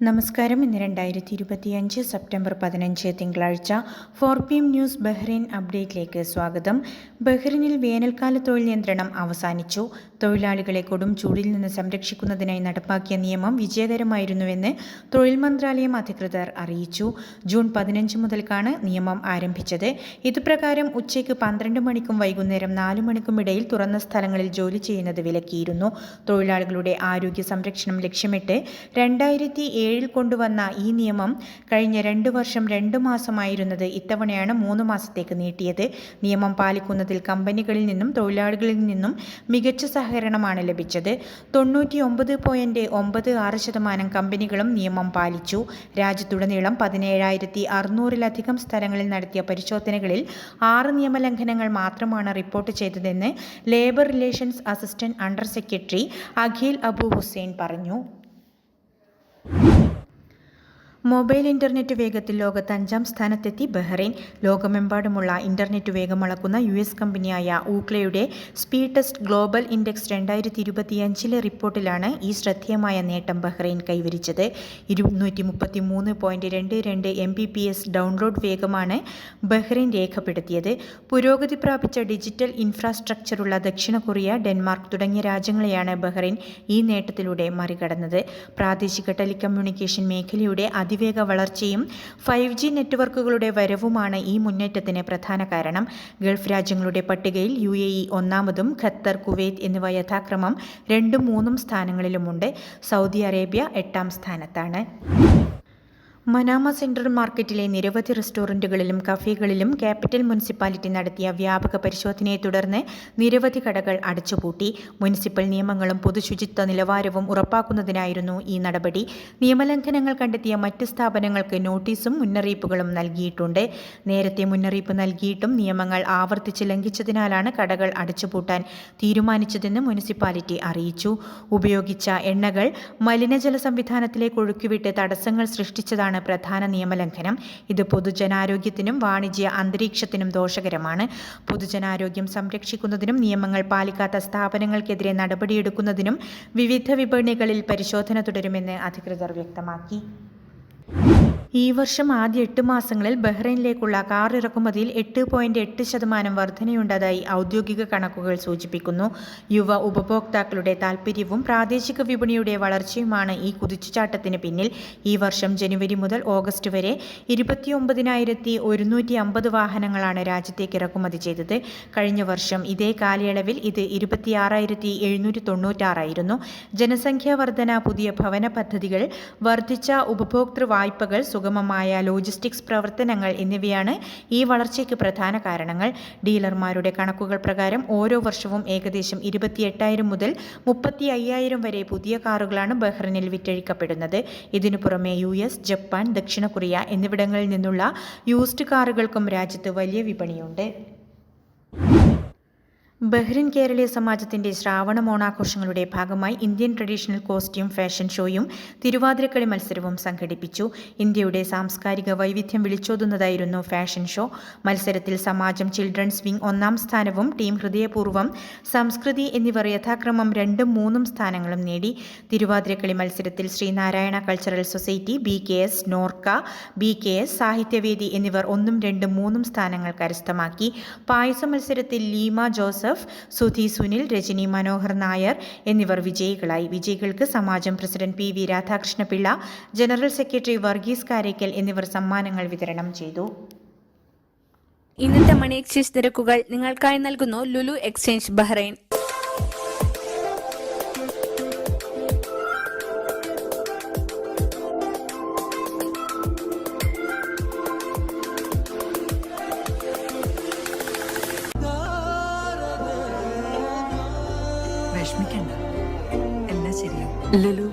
നമസ്കാരം. ഇന്ന് രണ്ടായിരത്തി ഇരുപത്തിയഞ്ച് സെപ്റ്റംബർ പതിനഞ്ച് തിങ്കളാഴ്ച four P M news Bahrain അപ്ഡേറ്റിലേക്ക് സ്വാഗതം. ബഹ്റൈനിൽ വേനൽക്കാല തൊഴിൽ നിയന്ത്രണം അവസാനിച്ചു. തൊഴിലാളികളെ കൊടും ചൂടിൽ നിന്ന് സംരക്ഷിക്കുന്നതിനായി നടപ്പാക്കിയ നിയമം വിജയകരമായിരുന്നുവെന്ന് തൊഴിൽ മന്ത്രാലയം അധികൃതർ അറിയിച്ചു. ജൂൺ പതിനഞ്ച് മുതൽക്കാണ് നിയമം ആരംഭിച്ചത്. ഇതുപ്രകാരം ഉച്ചയ്ക്ക് പന്ത്രണ്ട് മണിക്കും വൈകുന്നേരം നാല് മണിക്കും ഇടയിൽ തുറന്ന സ്ഥലങ്ങളിൽ ജോലി ചെയ്യുന്നത് വിലക്കിയിരുന്നു. തൊഴിലാളികളുടെ ആരോഗ്യ സംരക്ഷണം ലക്ഷ്യമിട്ട് രണ്ടായിരത്തി ഏഴിൽ കൊണ്ടുവന്ന ഈ നിയമം കഴിഞ്ഞ രണ്ട് വർഷം രണ്ട് മാസമായിരുന്നത് ഇത്തവണയാണ് മൂന്ന് മാസത്തേക്ക് നീട്ടിയത്. നിയമം പാലിക്കുന്നതിൽ കമ്പനികളിൽ നിന്നും തൊഴിലാളികളിൽ നിന്നും മികച്ച സഹകരണമാണ് ലഭിച്ചത്. തൊണ്ണൂറ്റി ഒമ്പത് പോയിന്റ് ഒമ്പത് ആറ് ശതമാനം കമ്പനികളും നിയമം പാലിച്ചു. രാജ്യത്തുടനീളം പതിനേഴായിരത്തി അറുന്നൂറിലധികം സ്ഥലങ്ങളിൽ നടത്തിയ പരിശോധനകളിൽ ആറ് നിയമലംഘനങ്ങൾ മാത്രമാണ് റിപ്പോർട്ട് ചെയ്തതെന്ന് labour relations assistant under secretary Aqeel Abu Hussain പറഞ്ഞു. മൊബൈൽ ഇന്റർനെറ്റ് വേഗത്തിൽ ലോകത്ത് അഞ്ചാം സ്ഥാനത്തെത്തി ബഹ്റൈൻ. ലോകമെമ്പാടുമുള്ള ഇന്റർനെറ്റ് വേഗം അളക്കുന്ന യു എസ് കമ്പനിയായ ഊക്ലയുടെ സ്പീഡ് ടെസ്റ്റ് ഗ്ലോബൽ ഇൻഡെക്സ് രണ്ടായിരത്തി ഇരുപത്തിയഞ്ചിലെ റിപ്പോർട്ടിലാണ് ഈ ശ്രദ്ധേയമായ നേട്ടം ബഹ്റൈൻ കൈവരിച്ചത്. ഇരുന്നൂറ്റി മുപ്പത്തി മൂന്ന് പോയിന്റ് രണ്ട് രണ്ട് M B P S download വേഗമാണ് Bahrain രേഖപ്പെടുത്തിയത്. പുരോഗതി പ്രാപിച്ച ഡിജിറ്റൽ ഇൻഫ്രാസ്ട്രക്ചറുള്ള ദക്ഷിണ കൊറിയ ഡെൻമാർക്ക് തുടങ്ങിയ രാജ്യങ്ങളെയാണ് ബഹ്റൈൻ ഈ നേട്ടത്തിലൂടെ മറികടന്നത്. പ്രാദേശിക ടെലികമ്മ്യൂണിക്കേഷൻ മേഖലയുടെ അതിവേഗ വളർച്ചയും ഫൈവ് ജി നെറ്റ്വർക്കുകളുടെ വരവുമാണ് ഈ മുന്നേറ്റത്തിന് പ്രധാന കാരണം. ഗൾഫ് രാജ്യങ്ങളുടെ പട്ടികയിൽ യു എ ഇ ഒന്നാമതും ഖത്തർ കുവൈത്ത് എന്നിവ യഥാക്രമം രണ്ടും മൂന്നും സ്ഥാനങ്ങളിലുമുണ്ട്. സൗദി അറേബ്യ എട്ടാം സ്ഥാനത്താണ്. മനാമ സെൻട്രൽ മാർക്കറ്റിലെ നിരവധി റെസ്റ്റോറന്റുകളിലും കഫേകളിലും ക്യാപിറ്റൽ മുനിസിപ്പാലിറ്റി നടത്തിയ വ്യാപക പരിശോധനയെ തുടർന്ന് നിരവധി കടകൾ അടച്ചുപൂട്ടി. മുനിസിപ്പൽ നിയമങ്ങളും പൊതുശുചിത്വ നിലവാരവും ഉറപ്പാക്കുന്നതിനായിരുന്നു ഈ നടപടി. നിയമലംഘനങ്ങൾ കണ്ടെത്തിയ മറ്റ് സ്ഥാപനങ്ങൾക്ക് നോട്ടീസും മുന്നറിയിപ്പുകളും നൽകിയിട്ടുണ്ട്. നേരത്തെ മുന്നറിയിപ്പ് നൽകിയിട്ടും നിയമങ്ങൾ ആവർത്തിച്ച് ലംഘിച്ചതിനാലാണ് കടകൾ അടച്ചുപൂട്ടാൻ തീരുമാനിച്ചതെന്ന് മുനിസിപ്പാലിറ്റി അറിയിച്ചു. ഉപയോഗിച്ച എണ്ണകൾ മലിനജല സംവിധാനത്തിലേക്ക് ഒഴുക്കിവിട്ട് തടസ്സങ്ങൾ സൃഷ്ടിച്ചതാണ് എന്നതാണ് പ്രധാന നിയമലംഘനം. ഇത് പൊതുജനാരോഗ്യത്തിനും വാണിജ്യ അന്തരീക്ഷത്തിനും ദോഷകരമാണ്. പൊതുജനാരോഗ്യം സംരക്ഷിക്കുന്നതിനും നിയമങ്ങൾ പാലിക്കാത്ത സ്ഥാപനങ്ങൾക്കെതിരെ നടപടിയെടുക്കുന്നതിനും വിവിധ വിപണികളിൽ പരിശോധന തുടരുമെന്ന് അധികൃതർ വ്യക്തമാക്കി. ഈ വർഷം ആദ്യ എട്ട് മാസങ്ങളിൽ ബഹ്റൈനിലേക്കുള്ള കാർ ഇറക്കുമതിയിൽ എട്ട് പോയിന്റ് എട്ട് ശതമാനം വർധനയുണ്ടതായി ഔദ്യോഗിക കണക്കുകൾ സൂചിപ്പിക്കുന്നു. യുവ ഉപഭോക്താക്കളുടെ താൽപ്പര്യവും പ്രാദേശിക വിപണിയുടെ വളർച്ചയുമാണ് ഈ കുതിച്ചുചാട്ടത്തിന് പിന്നിൽ. ഈ വർഷം ജനുവരി മുതൽ ഓഗസ്റ്റ് വരെ ഇരുപത്തിയൊമ്പതിനായിരത്തി ഒരുന്നൂറ്റി അമ്പത് വാഹനങ്ങളാണ് രാജ്യത്തേക്ക് ഇറക്കുമതി ചെയ്തത്. കഴിഞ്ഞ വർഷം ഇതേ കാലയളവിൽ ഇത് ഇരുപത്തിയാറായിരത്തി എഴുന്നൂറ്റി തൊണ്ണൂറ്റാറായിരുന്നു. ജനസംഖ്യാ വർധന പുതിയ ഭവന പദ്ധതികൾ വർദ്ധിച്ച ഉപഭോക്തൃ വായ്പകൾ സുഗമമായ ലോജിസ്റ്റിക്സ് പ്രവർത്തനങ്ങൾ എന്നിവയാണ് ഈ വളർച്ചയ്ക്ക് പ്രധാന കാരണങ്ങൾ. ഡീലർമാരുടെ കണക്കുകൾ പ്രകാരം ഓരോ വർഷവും ഏകദേശം ഇരുപത്തിയെട്ടായിരം മുതൽ മുപ്പത്തി അയ്യായിരം വരെ പുതിയ കാറുകളാണ് ബഹ്റിനിൽ വിറ്റഴിക്കപ്പെടുന്നത്. ഇതിനു പുറമെ യു എസ് ജപ്പാൻ ദക്ഷിണ കൊറിയ എന്നിവിടങ്ങളിൽ നിന്നുള്ള യൂസ്ഡ് കാറുകൾക്കും രാജ്യത്ത് വലിയ വിപണിയുണ്ട്. ബഹ്റിൻ കേരളീയ സമാജത്തിന്റെ ശ്രാവണ മോണാഘോഷങ്ങളുടെ ഭാഗമായി ഇന്ത്യൻ ട്രഡീഷണൽ കോസ്റ്റ്യൂം ഫാഷൻ ഷോയും തിരുവാതിരക്കളി മത്സരവും സംഘടിപ്പിച്ചു. ഇന്ത്യയുടെ സാംസ്കാരിക വൈവിധ്യം വിളിച്ചോതുന്നതായിരുന്നു ഫാഷൻ ഷോ. മത്സരത്തിൽ സമാജം ചിൽഡ്രൻസ് വിംഗ് ഒന്നാം സ്ഥാനവും ടീം ഹൃദയപൂർവം സംസ്കൃതി എന്നിവർ യഥാക്രമം രണ്ടും മൂന്നും സ്ഥാനങ്ങളും നേടി. തിരുവാതിരക്കളി മത്സരത്തിൽ Sreenarayana cultural society B K S Norka B K S Sahithyavedi എന്നിവർ ഒന്നും രണ്ടും മൂന്നും സ്ഥാനങ്ങൾ കരസ്ഥമാക്കി. പായസ മത്സരത്തിൽ ലീമ ജോസഫ് ജോസഫ് സുധി സുനിൽ രജനി മനോഹർ നായർ എന്നിവർ വിജയികളായി. വിജയികൾക്ക് Samajam president P V Radhakrishnapillai general secretary Varghese Karekkal എന്നിവർ സമ്മാനങ്ങൾ വിതരണം ചെയ്തു. ഇന്നത്തെ മണി എക്സ്ചേഞ്ച് നിരക്കുകൾ നിങ്ങൾക്കായി നൽകുന്നു Lulu exchange Bahrain. Lulu.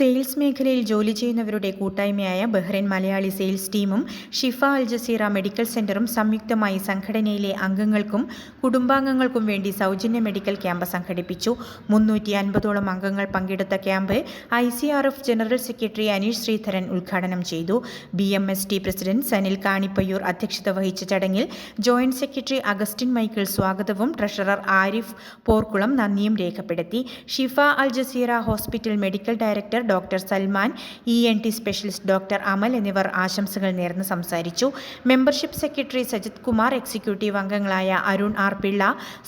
Sales മേഖലയിൽ ജോലി ചെയ്യുന്നവരുടെ കൂട്ടായ്മയായ ബഹ്റൈൻ മലയാളി സെയിൽസ് ടീമും ഷിഫ അൽ ജസീറ മെഡിക്കൽ സെന്ററും സംയുക്തമായി സംഘടനയിലെ അംഗങ്ങൾക്കും കുടുംബാംഗങ്ങൾക്കും വേണ്ടി സൗജന്യ മെഡിക്കൽ ക്യാമ്പ് സംഘടിപ്പിച്ചു. മുന്നൂറ്റി അൻപതോളം അംഗങ്ങൾ പങ്കെടുത്ത camp I C R F general secretary Aneesh Sreedharan ഉദ്ഘാടനം ചെയ്തു. B M S T president Sanil Kanippayyur അധ്യക്ഷത വഹിച്ച ചടങ്ങിൽ ജോയിന്റ് സെക്രട്ടറി അഗസ്റ്റിൻ മൈക്കിൾ സ്വാഗതവും ട്രഷറർ ആരിഫ് പോർക്കുളം നന്ദിയും രേഖപ്പെടുത്തി. Shifa Al Jazeera hospital medical director doctor Salman E N T specialist doctor Amal എന്നിവർ ആശംസകൾ നേർന്ന് സംസാരിച്ചു. Membership secretary Sajith Kumar executive അംഗങ്ങളായ Arun R Pillai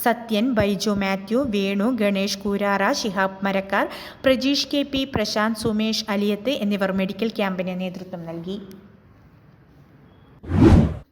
Sathyan Baiju Mathew Venu Ganesh Koorara Shihab Marakkar Prajeesh K P Prashanth Sumesh Aliyath എന്നിവർ medical ക്യാമ്പിന് നേതൃത്വം നൽകി.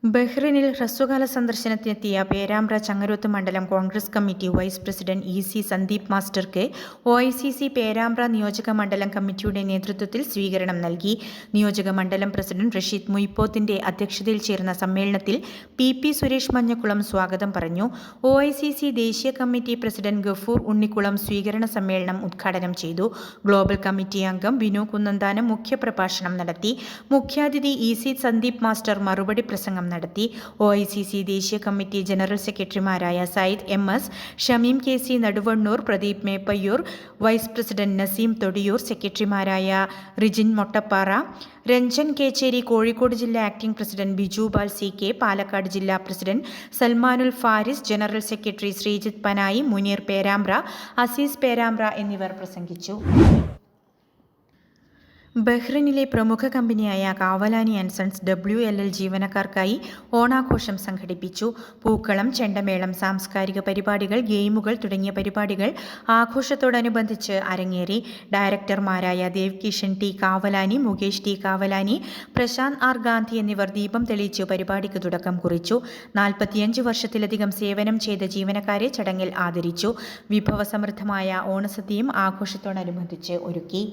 ബഹ്റിനിൽ ഹ്രസ്വകാല സന്ദർശനത്തിനെത്തിയ പേരാമ്പ്ര ചങ്ങരോത്ത് മണ്ഡലം Congress committee vice president E C Sandeep മാസ്റ്റർക്ക് O I C C Perambra നിയോജക മണ്ഡലം കമ്മിറ്റിയുടെ നേതൃത്വത്തിൽ സ്വീകരണം നൽകി. നിയോജക മണ്ഡലം പ്രസിഡന്റ് റഷീദ് മുയ്പോത്തിന്റെ അധ്യക്ഷതയിൽ ചേർന്ന സമ്മേളനത്തിൽ പി പി സുരേഷ് മഞ്ഞക്കുളം സ്വാഗതം പറഞ്ഞു. ഒ ഐ സി സി ദേശീയ കമ്മിറ്റി പ്രസിഡന്റ് ഗഫൂർ ഉണ്ണിക്കുളം സ്വീകരണ സമ്മേളനം ഉദ്ഘാടനം ചെയ്തു. ഗ്ലോബൽ കമ്മിറ്റി അംഗം വിനു കുന്നന്താനം മുഖ്യപ്രഭാഷണം നടത്തി. മുഖ്യാതിഥി ഇ സി സന്ദീപ് മാസ്റ്റർ മറുപടി പ്രസംഗം നടത്തി. ഒ ഐ സി സി ദേശീയ കമ്മിറ്റി ജനറൽ സെക്രട്ടറിമാരായ Sayyid M S Shameem K C Naduvannur Pradeep Meppayyur vice president Naseem Thodiyoor സെക്രട്ടറിമാരായ റിജിൻ മൊട്ടപ്പാറ രഞ്ജൻ കേച്ചേരി കോഴിക്കോട് ജില്ലാ acting president Biju Bal C K Palakkad ജില്ലാ president Salmanul Faris general secretary Sreejith Panayi Muneer Perambra Azeez Perambra എന്നിവർ പ്രസംഗിച്ചു. ബഹ്റിനിലെ പ്രമുഖ കമ്പനിയായ Kavalani and sons W L L ജീവനക്കാർക്കായി ഓണാഘോഷം സംഘടിപ്പിച്ചു. പൂക്കളം ചെണ്ടമേളം സാംസ്കാരിക പരിപാടികൾ ഗെയിമുകൾ തുടങ്ങിയ പരിപാടികൾ ആഘോഷത്തോടനുബന്ധിച്ച് അരങ്ങേറി. ഡയറക്ടർമാരായ Dev Kishan T Kavalani Mukesh T Kavalani Prashanth R Gandhi എന്നിവർ ദീപം തെളിയിച്ച് പരിപാടിക്ക് തുടക്കം കുറിച്ചു. നാൽപ്പത്തിയഞ്ച് വർഷത്തിലധികം സേവനം ചെയ്ത ജീവനക്കാരെ ചടങ്ങിൽ ആദരിച്ചു. വിഭവസമൃദ്ധമായ ഓണസദ്യയും ആഘോഷത്തോടനുബന്ധിച്ച് ഒരുക്കി.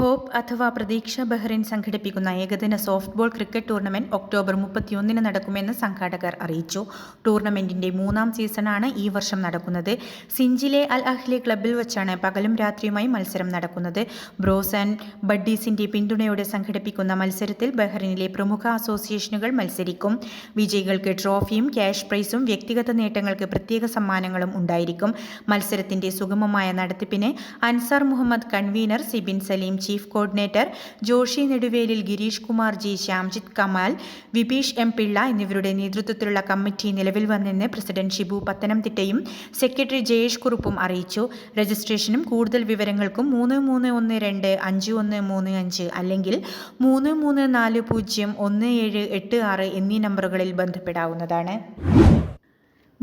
ഹോപ്പ് അഥവാ പ്രതീക്ഷ ബഹ്റൈൻ സംഘടിപ്പിക്കുന്ന ഏകദിന സോഫ്റ്റ്ബോൾ ക്രിക്കറ്റ് ടൂർണമെന്റ് ഒക്ടോബർ മുപ്പത്തിയൊന്നിന് നടക്കുമെന്ന് സംഘാടകർ അറിയിച്ചു. ടൂർണമെന്റിന്റെ മൂന്നാം സീസണാണ് ഈ വർഷം നടക്കുന്നത്. സിഞ്ചിലെ അൽ അഹ്ലി ക്ലബിൽ വെച്ചാണ് പകലും രാത്രിയുമായി മത്സരം നടക്കുന്നത്. ബ്രോസ് ആൻഡ് ബഡ്ഡീസിന്റെ പിന്തുണയോടെ സംഘടിപ്പിക്കുന്ന മത്സരത്തിൽ ബഹ്റൈനിലെ പ്രമുഖ അസോസിയേഷനുകൾ മത്സരിക്കും. വിജയികൾക്ക് ട്രോഫിയും ക്യാഷ് പ്രൈസും വ്യക്തിഗത നേട്ടങ്ങൾക്ക് പ്രത്യേക സമ്മാനങ്ങളും ഉണ്ടായിരിക്കും. മത്സരത്തിന്റെ സുഗമമായ നടത്തിപ്പിന് Ansar Muhammad convener Sibin Saleem chief coordinator Joshy Neduvelil Gireesh Kumar G Shyamjith Kamal Vipeesh M Pillai എന്നിവരുടെ നേതൃത്വത്തിലുള്ള കമ്മിറ്റി നിലവിൽ വന്നെന്ന് പ്രസിഡന്റ് ഷിബു പത്തനംതിട്ടയും സെക്രട്ടറി ജയേഷ് കുറുപ്പും അറിയിച്ചു. രജിസ്ട്രേഷനും കൂടുതൽ വിവരങ്ങൾക്കും മൂന്ന് മൂന്ന് ഒന്ന് രണ്ട് അഞ്ച് ഒന്ന് മൂന്ന് അഞ്ച് അല്ലെങ്കിൽ മൂന്ന് മൂന്ന് നാല് പൂജ്യം ഒന്ന് ഏഴ് എട്ട് ആറ് എന്നീ നമ്പറുകളിൽ ബന്ധപ്പെടാവുന്നതാണ്.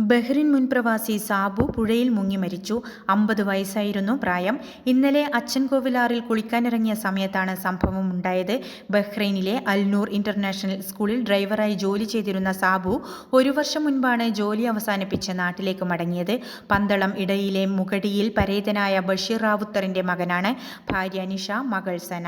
ബഹ്റിൻ മുൻ പ്രവാസി സാബു പുഴയിൽ മുങ്ങി മരിച്ചു. അമ്പത് വയസ്സായിരുന്നു പ്രായം. ഇന്നലെ അച്ഛൻ കോവിലാറിൽ കുളിക്കാനിറങ്ങിയ സമയത്താണ് സംഭവം ഉണ്ടായത്. ബഹ്റൈനിലെ അൽനൂർ ഇന്റർനാഷണൽ സ്കൂളിൽ ഡ്രൈവറായി ജോലി ചെയ്തിരുന്ന സാബു ഒരു വർഷം മുൻപാണ് ജോലി അവസാനിപ്പിച്ച് നാട്ടിലേക്ക് മടങ്ങിയത്. പന്തളം ഇടയിലെ മുകടിയിൽ പരേതനായ ബഷീർ റാവുത്തറിന്റെ മകനാണ്. ഭാര്യ നിഷ മകൾ സന.